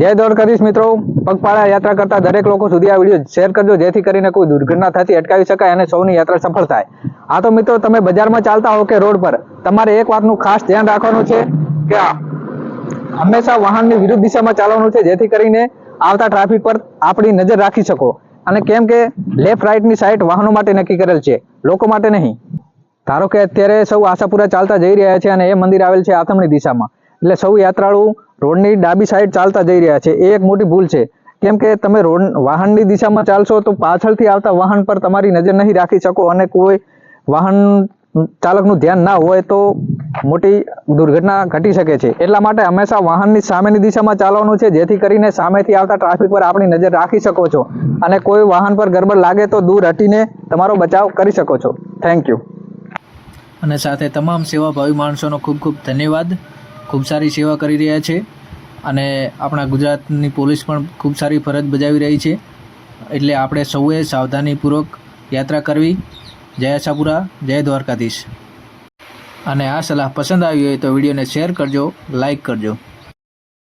જય કરીશ મિત્રો. પગપાળા યાત્રા કરતા દરેક લોકો સુધી આ વીડિયો શેર કરજો, જેથી કરીને કોઈ દુર્ઘટના થતી અટકાવી શકાય અને સૌની યાત્રા સફળ થાય. આ તો મિત્રો, તમે બજારમાં ચાલતા હો કે રોડ પર, તમારે એક વાતનું ખાસ ધ્યાન રાખવાનું છે કે હંમેશા વાહનની વિરુદ્ધ દિશામાં ચાલવાનું છે, જેથી કરીને આવતા ટ્રાફિક પર આપણી નજર રાખી શકો. અને કેમ કે લેફ્ટ રાઈટની સાઈડ વાહનો માટે નક્કી કરેલ છે, લોકો માટે નહીં. ધારો કે અત્યારે સૌ આશાપુરા ચાલતા જઈ રહ્યા છે અને એ મંદિર આવેલ છે આથમણી દિશામાં. એટલે સૌ યાત્રાળુ રોડની ડાબી સાઈડ ચાલતા જઈ રહ્યા છે. એ એક મોટી ભૂલ છે. કેમ કે તમે રોડ વાહનની દિશામાં ચાલશો તો પાછળથી આવતા વાહન પર તમારી નજર નહીં રાખી શકો અને કોઈ વાહન ચાલકનું ધ્યાન ના હોય તો મોટી દુર્ઘટના ઘટી શકે છે. એટલા માટે હંમેશા વાહનની સામેની દિશામાં ચાલવાનું છે, જેથી કરીને સામેથી આવતા ટ્રાફિક પર આપણી નજર રાખી શકો છો અને કોઈ વાહન પર ગરબડ લાગે તો દૂર હટીને તમારો બચાવ કરી શકો છો. થેન્ક યુ અને સાથે તમામ સેવાભાવી માણસોનો ખૂબ ખૂબ ધન્યવાદ. ખૂબ સારી સેવા કરી રહ્યા છે અને આપણા ગુજરાતની પોલીસ પણ ખૂબ સારી ફરજ બજાવી રહી છે. એટલે આપણે સૌએ સાવધાનીપૂર્વક યાત્રા કરવી. જય આશાપુરા, જય દ્વારકાધીશ. અને આ સલાહ પસંદ આવી હોય તો વિડીયોને શેર કરજો લાઇક કરજો.